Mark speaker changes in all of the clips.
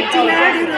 Speaker 1: 1999.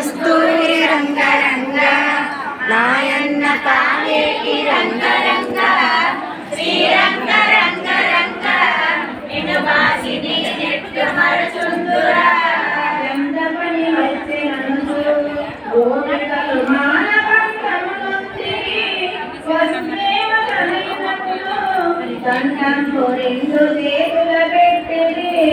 Speaker 1: కస్తూరి రంగరంగ నాయన్న కావేటి రంగరంగ
Speaker 2: శ్రీరంగ రంగరంగ నిన్ను వాసిని చెట్టు మరచుందురా.
Speaker 3: గంధమణి వచ్చి నందు గోపికలు మాన గంటం రెండు దేవుల పెట్టెలే.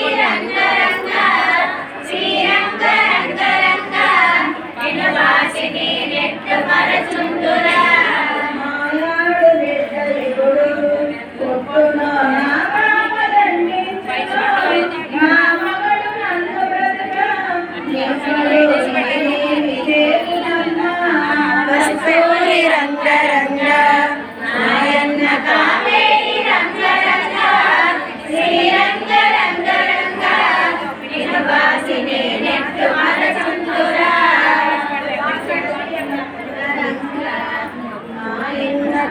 Speaker 2: Maria, Maria.